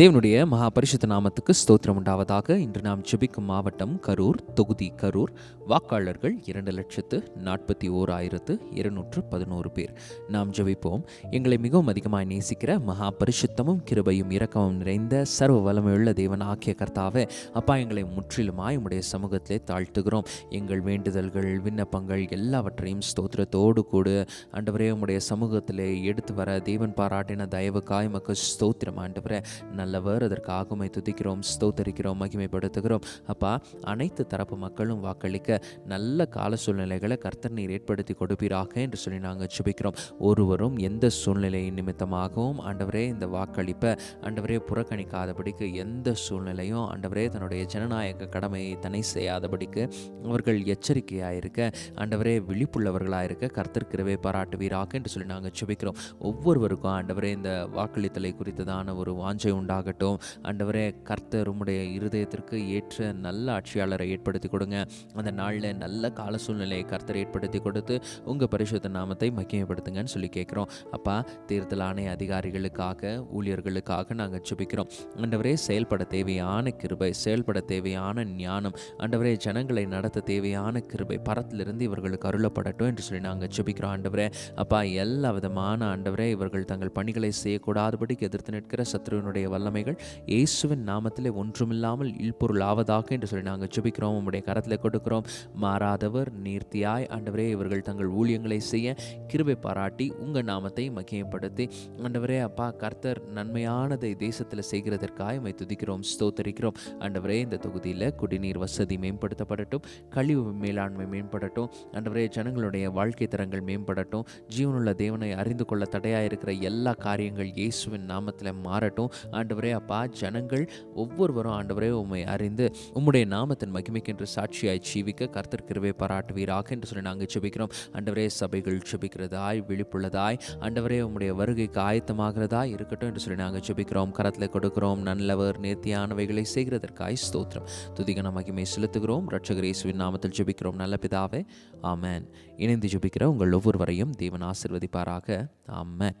தேவனுடைய மகா பரிசுத்த நாமத்துக்கு ஸ்தோத்திரம் உண்டாவதாக. இன்று நாம் ஜெபிக்கும் மாவட்டம் கரூர் தொகுதி கரூர். வாக்காளர்கள் இரண்டு லட்சத்து நாற்பத்தி ஓர் ஆயிரத்து இருநூற்று பதினோரு பேர். நாம் ஜெபிப்போம். எங்களை மிகவும் அதிகமாக நேசிக்கிற மகா பரிசுத்தமும் கிருபையும் இரக்கமும் நிறைந்த சர்வ வளமையுள்ள தேவன் ஆக்கிய கர்த்தாவே அப்பா எங்களை முற்றிலுமாய் உடைய சமூகத்திலே தாழ்த்துகிறோம். எங்கள் வேண்டுதல்கள் விண்ணப்பங்கள் எல்லாவற்றையும் ஸ்தோத்திரத்தோடு கூட. ஆண்டவரே உடைய சமூகத்திலே எடுத்து வர தேவன் பாராட்டின தயவுக்காய் மக்கு ஸ்தோத்திரம். ஆண்டவரே நல்லவர் அதற்காக உம்மை துதிக்கிறோம் ஸ்தோத்தரிக்கிறோம் மகிமைப்படுத்துகிறோம். அப்பா அனைத்து தரப்பு மக்களும் வாக்களிக்க நல்ல கால சூழ்நிலைகளை கர்த்தர் நீர் ஏற்படுத்தி கொடுப்பீராக என்று சொல்லி நாங்கள் சுபிக்கிறோம் ஒருவரும் எந்த சூழ்நிலை நிமித்தமாகவும் ஆண்டவரே இந்த வாக்களிப்பை ஆண்டவரே புறக்கணிக்காதபடிக்கு எந்த சூழ்நிலையும் ஆண்டவரே தன்னுடைய ஜனநாயக கடமையை தனி செய்யாதபடிக்கு அவர்கள் எச்சரிக்கையாக இருக்க ஆண்டவரே விழிப்புள்ளவர்களாக இருக்க கர்த்தர் கிருபை பாராட்டுவீராக என்று சொல்லி நாங்கள் சுபிக்கிறோம் ஒவ்வொருவருக்கும் ஆண்டவரே இந்த வாக்களித்தலை குறித்ததான ஒரு வாஞ்சை உண்டு உண்டாகட்டும். ஆண்டவரே கர்த்தர் உம்முடைய இருதயத்திற்கு ஏற்ற நல்ல ஆட்சியாளரை ஏற்படுத்தி கொடுங்க. அந்த நாளில் நல்ல கால சூழ்நிலையை கர்த்தர் ஏற்படுத்தி கொடுத்து உங்கள் பரிசுத்த நாமத்தை மகிமைப்படுத்துங்கன்னு சொல்லி கேட்குறோம். அப்பா தேர்தல் ஆணைய அதிகாரிகளுக்காக ஊழியர்களுக்காக நாங்கள் ஜெபிக்கிறோம். ஆண்டவரே செயல்பட தேவையான கிருபை செயல்பட தேவையான ஞானம். ஆண்டவரே ஜனங்களை நடத்த தேவையான கிருபை பரத்திலிருந்து இவர்களுக்கு அருளப்படட்டும் என்று சொல்லி நாங்கள் ஜெபிக்கிறோம். ஆண்டவரே அப்பா எல்லா விதமான ஆண்டவரே இவர்கள் தங்கள் பணிகளை செய்யக்கூடாதபடிக்கு எதிர்த்து நிற்கிற சத்ருவினுடைய வல்லமைகள். இயேசுவின் நாமத்திலே ஒன்றுமில்லாமல் இல்பொருள் ஆவதாக என்று சொல்லி நாங்கள் ஜெபிக்கிறோம். உங்களுடைய கரத்தில் கொடுக்கிறோம். மாறாதவர் நீர்த்தியாய். ஆண்டவரே இவர்கள் தங்கள் ஊழியங்களை செய்ய கிருபை பாராட்டி உங்கள் நாமத்தை மகிமைப்படுத்தி. ஆண்டவரே அப்பா கர்த்தர் நன்மையானதை தேசத்தில் செய்கிறதற்காக உம்மை துதிக்கிறோம் ஸ்தோத்தரிக்கிறோம். ஆண்டவரே இந்த தொகுதியில் குடிநீர் வசதி மேம்படுத்தப்படட்டும். கழிவு மேலாண்மை மேம்படட்டும். ஆண்டவரே ஜனங்களுடைய வாழ்க்கை தரங்கள் மேம்படட்டும். ஜீவனுள்ள தேவனை அறிந்து கொள்ள தடையாக இருக்கிற எல்லா காரியங்கள் இயேசுவின் நாமத்தில் மாறட்டும். ஆண்டவரே அப்பா ஜனங்கள் ஒவ்வொருவரும் ஆண்டவரே உண்மை அறிந்து உம்முடைய நாமத்தின் மகிமைக்கென்று சாட்சியாய் ஜீவிக்க கர்த்தர் கிருபை பாராட்டுவீராக என்று சொல்லி நாங்கள் ஜெபிக்கிறோம். ஆண்டவரே சபைகள் ஜெபிக்கிறதாய் விழிப்புள்ளதாய் ஆண்டவரே உம்முடைய வருகைக்கு ஆயத்தமாகிறதாய் இருக்கட்டும் என்று சொல்லி நாங்கள் ஜெபிக்கிறோம். கரத்தில் கொடுக்கிறோம். நல்லவர் நேர்த்தியானவைகளை செய்கிறதற்காய் ஸ்தோத்திரம். துதிகன மகிமை செலுத்துகிறோம். ரட்சகர் இயேசுவின் நாமத்தில் ஜெபிக்கிறோம். நல்ல பிதாவே ஆமேன். இணைந்து ஜெபிக்கிற உங்கள் ஒவ்வொருவரையும் தேவன் ஆசிர்வதிப்பாராக. ஆமேன்.